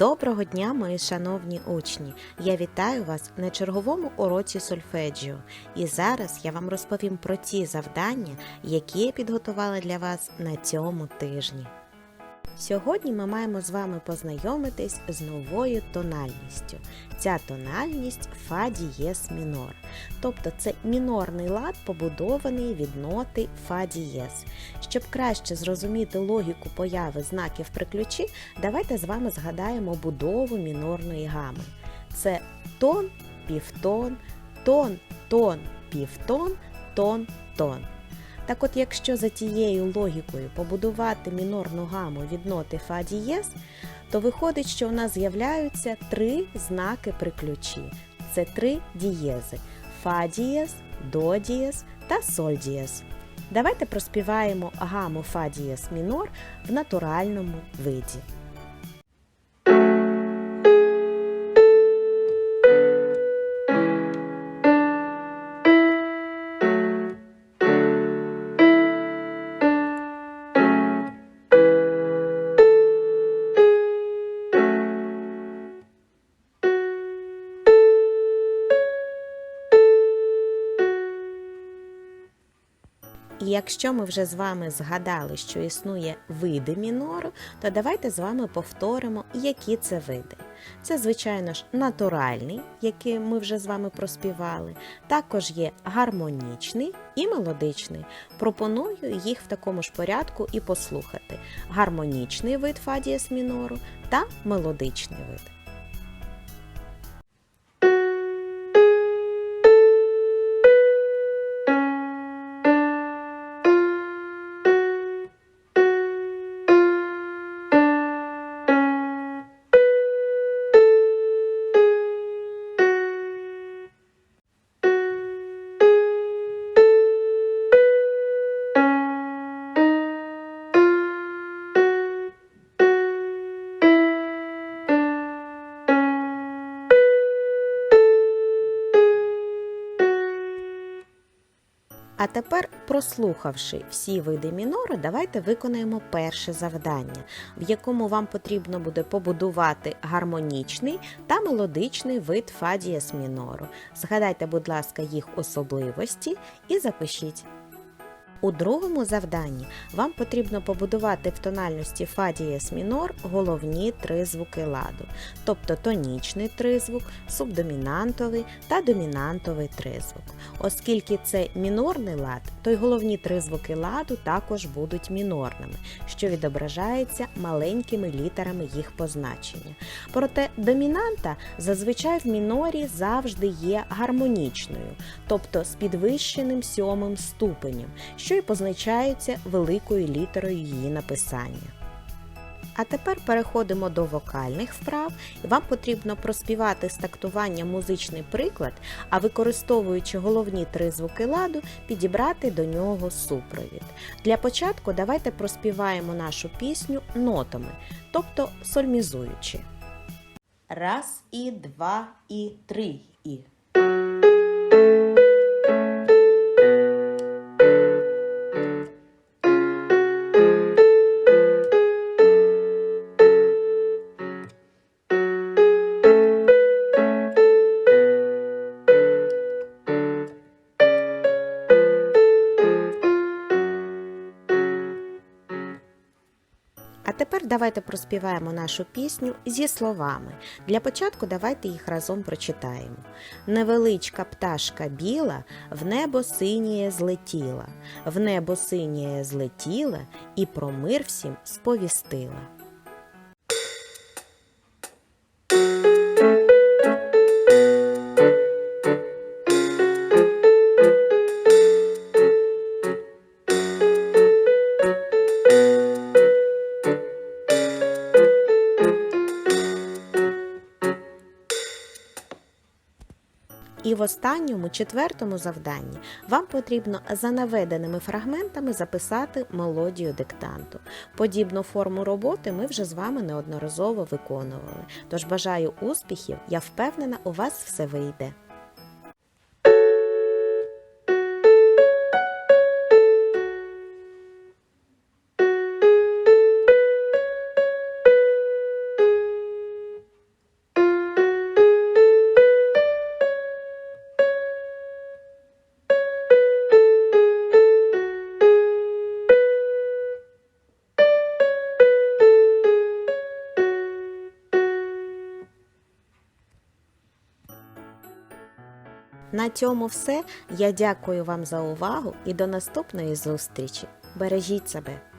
Доброго дня, мої шановні учні! Я вітаю вас на черговому уроці сольфеджіо. І зараз я вам розповім про ті завдання, які я підготувала для вас на цьому тижні. Сьогодні ми маємо з вами познайомитись з новою тональністю. Ця тональність фа дієс мінор. Тобто це мінорний лад, побудований від ноти фа дієс. Щоб краще зрозуміти логіку появи знаків при ключі, давайте з вами згадаємо будову мінорної гами. Це тон, півтон, тон, тон, півтон, тон, тон. Так от, якщо за тією логікою побудувати мінорну гаму від ноти фа дієс, то виходить, що у нас з'являються три знаки при ключі. Це три дієзи фа дієс, до дієс та соль дієс. Давайте проспіваємо гаму фа дієс мінор в натуральному виді. І якщо ми вже з вами згадали, що існує види мінору, то давайте з вами повторимо, які це види. Це, звичайно ж, натуральний, який ми вже з вами проспівали. Також є гармонічний і мелодичний. Пропоную їх в такому ж порядку і послухати: гармонічний вид фа дієс мінору та мелодичний вид. А тепер, прослухавши всі види мінору, давайте виконаємо перше завдання, в якому вам потрібно буде побудувати гармонічний та мелодичний вид фа дієс мінору. Згадайте, будь ласка, їх особливості і запишіть. У другому завданні вам потрібно побудувати в тональності фа дієс мінор головні три звуки ладу, тобто тонічний тризвук, субдомінантовий та домінантовий тризвук. Оскільки це мінорний лад, то й головні три звуки ладу також будуть мінорними, що відображається маленькими літерами їх позначення. Проте домінанта зазвичай в мінорі завжди є гармонічною, тобто з підвищеним сьомим ступенем, що й позначається великою літерою її написання. А тепер переходимо до вокальних вправ, вам потрібно проспівати з тактування музичний приклад, а використовуючи головні три звуки ладу, підібрати до нього супровід. Для початку давайте проспіваємо нашу пісню нотами, тобто сольмізуючи. Раз і два і три і. Тепер давайте проспіваємо нашу пісню зі словами. Для початку давайте їх разом прочитаємо. Невеличка пташка біла в небо синіє злетіла, в небо синіє злетіла і про мир всім сповістила. І в останньому четвертому завданні вам потрібно за наведеними фрагментами записати мелодію диктанту. Подібну форму роботи ми вже з вами неодноразово виконували. Тож бажаю успіхів, я впевнена, у вас все вийде. На цьому все. Я дякую вам за увагу і до наступної зустрічі. Бережіть себе!